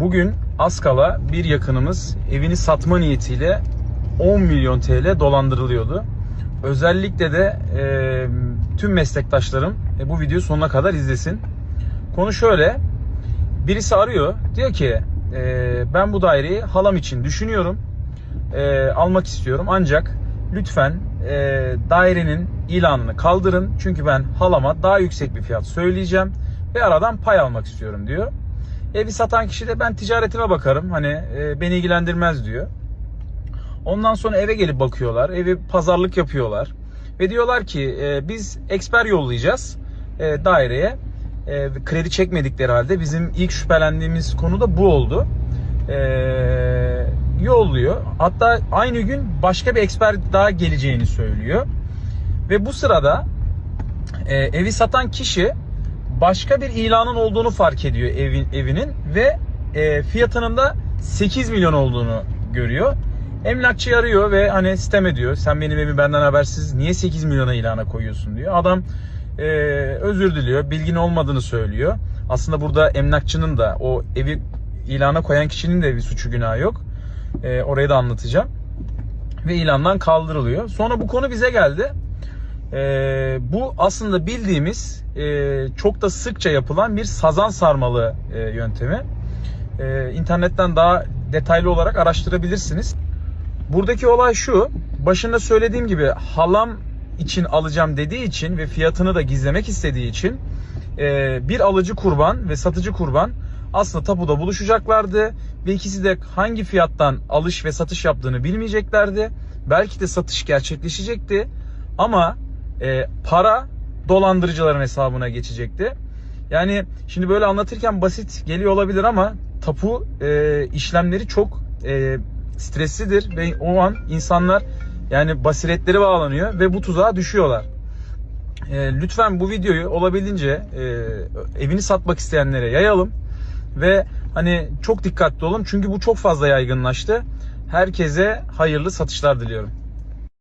Bugün Askal'a bir yakınımız evini satma niyetiyle 10 milyon TL dolandırılıyordu. Özellikle de e, tüm meslektaşlarım e, bu videoyu sonuna kadar izlesin. Konu şöyle. Birisi arıyor. Diyor ki e, ben bu daireyi halam için düşünüyorum. E, almak istiyorum. Ancak lütfen e, dairenin ilanını kaldırın. Çünkü ben halama daha yüksek bir fiyat söyleyeceğim. Ve aradan pay almak istiyorum diyor. Evi satan kişi de ben ticaretime bakarım. Hani e, beni ilgilendirmez diyor. Ondan sonra eve gelip bakıyorlar. Evi pazarlık yapıyorlar. Ve diyorlar ki e, biz eksper yollayacağız e, daireye. E, kredi çekmedikleri halde bizim ilk şüphelendiğimiz konu da bu oldu. E, yolluyor. Hatta aynı gün başka bir eksper daha geleceğini söylüyor. Ve bu sırada e, evi satan kişi başka bir ilanın olduğunu fark ediyor evin, evinin ve e, fiyatının da 8 milyon olduğunu görüyor. Emlakçı arıyor ve hani sitem ediyor. Sen benim evimi benden habersiz niye 8 milyona ilana koyuyorsun diyor. Adam e, özür diliyor. Bilgin olmadığını söylüyor. Aslında burada emlakçının da o evi ilana koyan kişinin de bir suçu günahı yok. E, orayı da anlatacağım. Ve ilandan kaldırılıyor. Sonra bu konu bize geldi. Ee, bu aslında bildiğimiz e, çok da sıkça yapılan bir sazan sarmalı e, yöntemi. Ee, internetten daha detaylı olarak araştırabilirsiniz. Buradaki olay şu. Başında söylediğim gibi halam için alacağım dediği için ve fiyatını da gizlemek istediği için e, bir alıcı kurban ve satıcı kurban aslında tapuda buluşacaklardı ve ikisi de hangi fiyattan alış ve satış yaptığını bilmeyeceklerdi. Belki de satış gerçekleşecekti ama e, para dolandırıcıların hesabına geçecekti. Yani şimdi böyle anlatırken basit geliyor olabilir ama tapu e, işlemleri çok e, streslidir ve o an insanlar yani basiretleri bağlanıyor ve bu tuzağa düşüyorlar. E, lütfen bu videoyu olabildiğince e, evini satmak isteyenlere yayalım ve hani çok dikkatli olun çünkü bu çok fazla yaygınlaştı. Herkese hayırlı satışlar diliyorum.